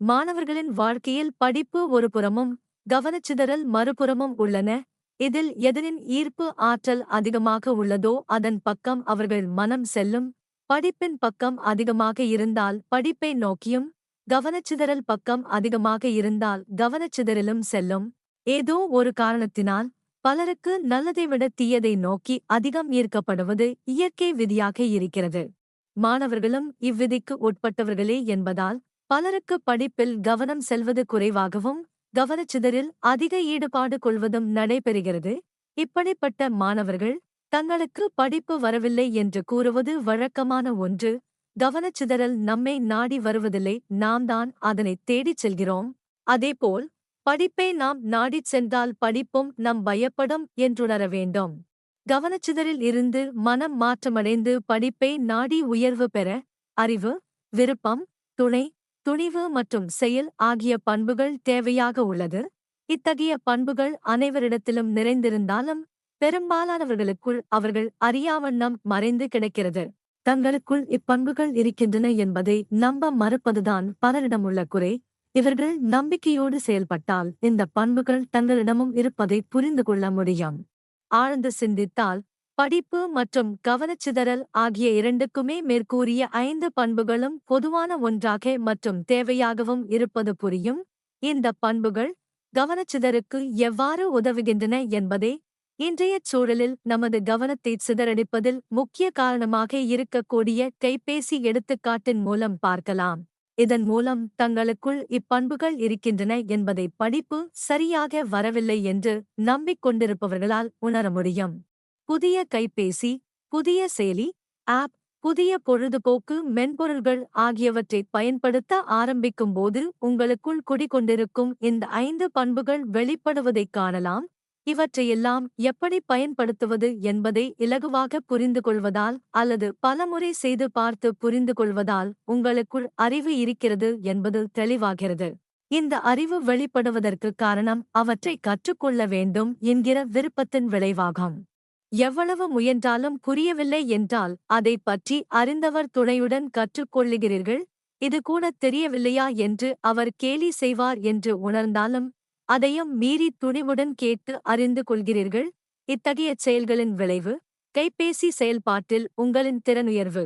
மாணவர்களின் வாழ்க்கையில் படிப்பு ஒரு புறமும் கவனச்சிதறல் மறுபுறமும் உள்ளன. இதில் எதனின் ஈர்ப்பு ஆற்றல் அதிகமாக உள்ளதோ அதன் பக்கம் அவர்கள் மனம் செல்லும். படிப்பின் பக்கம் அதிகமாக இருந்தால் படிப்பை நோக்கியும் கவனச்சிதறல் பக்கம் அதிகமாக இருந்தால் கவனச்சிதறலும் செல்லும். ஏதோ ஒரு காரணத்தினால் பலருக்கு நல்லதை விட தீயதை நோக்கி அதிகம் ஈர்க்கப்படுவது இயற்கை விதியாக இருக்கிறது. மாணவர்களும் இவ்விதிக்கு உட்பட்டவர்களே என்பதால் பலருக்கு படிப்பில் கவனம் செல்வது குறைவாகவும் கவனச்சிதறில் அதிக ஈடுபாடு கொள்வதும் நடைபெறுகிறது. இப்படிப்பட்ட மாணவர்கள் தங்களுக்கு படிப்பு வரவில்லை என்று கூறுவது வழக்கமான ஒன்று. கவனச்சிதறல் நம்மை நாடி வருவதில்லை நாம் தான் அதனை தேடிச் செல்கிறோம். அதேபோல் படிப்பை நாம் நாடிச் சென்றால் படிப்பும் நம் பயப்படும் என்றுணர வேண்டும். கவனச்சிதறில் இருந்து மனம் மாற்றமடைந்து படிப்பை நாடி உயர்வு பெற அறிவு விருப்பம் துணை துணிவு மற்றும் செயல் ஆகிய பண்புகள் தேவையாக உள்ளது. இத்தகைய பண்புகள் அனைவரிடத்திலும் நிறைந்திருந்தாலும் பெரும்பாலானவர்களுக்குள் அவர்கள் அறியாவண்ணம் மறைந்து கிடக்கிறது. தங்களுக்குள் இப்பண்புகள் இருக்கின்றன என்பதை நம்ப மறுப்பதுதான் பலரிடமுள்ள குறை. இவர்கள் நம்பிக்கையோடு செயல்பட்டால் இந்த பண்புகள் தங்களிடமும் இருப்பதை புரிந்து கொள்ள முடியும். ஆழ்ந்து சிந்தித்தால் படிப்பு மற்றும் கவனச்சிதறல் ஆகிய இரண்டுக்குமே மேற்கூறிய ஐந்து பண்புகளும் பொதுவான ஒன்றாக மற்றும் தேவையாகவும் இருப்பது புரியும். இந்த பண்புகள் கவனச்சிதறுக்கு எவ்வாறு உதவுகின்றன என்பதே இன்றைய சூழலில் நமது கவனத்தை சிதறடிப்பதில் முக்கிய காரணமாக இருக்கக்கூடிய கைபேசி எடுத்துக்காட்டின் மூலம் பார்க்கலாம். இதன் மூலம் தங்களுக்குள் இப்பண்புகள் இருக்கின்றன என்பதை படிப்பு சரியாக வரவில்லை என்று நம்பிக்கொண்டிருப்பவர்களால் உணர முடியும். புதிய கைபேசி புதிய செயலி ஆப் புதிய பொழுதுபோக்கு மென்பொருள்கள் ஆகியவற்றை பயன்படுத்த ஆரம்பிக்கும்போது உங்களுக்குள் குடிகொண்டிருக்கும் இந்த ஐந்து பண்புகள் வெளிப்படுவதைக் காணலாம். இவற்றையெல்லாம் எப்படி பயன்படுத்துவது என்பதை இலகுவாக புரிந்து கொள்வதால் அல்லது பலமுறை செய்து பார்த்து புரிந்து கொள்வதால் உங்களுக்குள் அறிவு இருக்கிறது என்பது தெளிவாகிறது. இந்த அறிவு வெளிப்படுவதற்கு காரணம் அவற்றை கற்றுக்கொள்ள வேண்டும் என்கிற விருப்பத்தின் விளைவாகும். எவ்வளவு முயன்றாலும் புரியவில்லை என்றால் அதை பற்றி அறிந்தவர் துணையுடன் கற்றுக்கொள்ளுகிறீர்கள் இது கூட தெரியவில்லையா என்று அவர் கேலி செய்வார் என்று உணர்ந்தாலும் அதையும் மீறி துணிவுடன் கேட்டு அறிந்து கொள்கிறீர்கள்? இத்தகைய செயல்களின் விளைவு? கைபேசி செயல்பாட்டில் உங்களின் திறனுயர்வு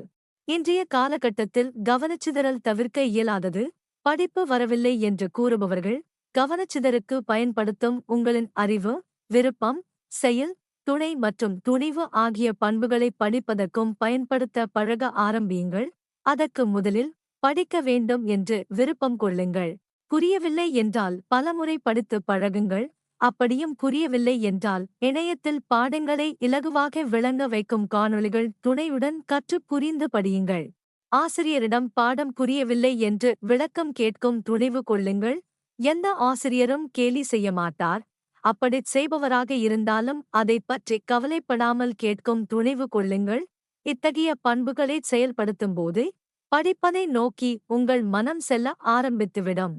இன்றைய காலகட்டத்தில் கவனச்சிதறல் தவிர்க்க இயலாதது. படிப்பு வரவில்லை என்று கூறுபவர்கள் கவனச்சிதறுக்கு பயன்படுத்தும் உங்களின் அறிவு விருப்பம் செயல் துணை மற்றும் துணிவு ஆகிய பண்புகளை படிப்பதற்கும் பயன்படுத்த பழக ஆரம்பியுங்கள். அதற்கு முதலில் படிக்க வேண்டும் என்று விருப்பம் கொள்ளுங்கள். புரியவில்லை என்றால் பலமுறை படித்து பழகுங்கள். அப்படியும் புரியவில்லை என்றால் இணையத்தில் பாடங்களை இலகுவாக விளங்க வைக்கும் காணொளிகள் துணையுடன் கற்று புரிந்து படியுங்கள். ஆசிரியரிடம் பாடம் புரியவில்லை என்று விளக்கம் கேட்கும் துணிவு கொள்ளுங்கள். எந்த ஆசிரியரும் கேலி செய்ய மாட்டார். அப்படிச் செய்பவராக இருந்தாலும் அதை பற்றி கவலைப்படாமல் கேட்கும் துணிவு கொள்ளுங்கள். இத்தகைய பண்புகளை செயல்படுத்தும்போது படிப்பதை நோக்கி உங்கள் மனம் செல்ல ஆரம்பித்துவிடும்.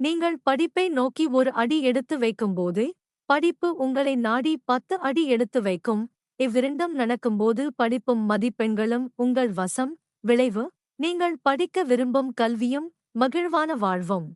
நீங்கள் படிப்பை நோக்கி ஒரு அடி எடுத்து வைக்கும்போது படிப்பு உங்களை நாடி பத்து அடி எடுத்து வைக்கும். இவ்விரண்டும் நடக்கும்போது படிப்பும் மதிப்பெண்களும் உங்கள் வசம் விளைவு. நீங்கள் படிக்க விரும்பும் கல்வியும் மகிழ்வான வாழ்வும்.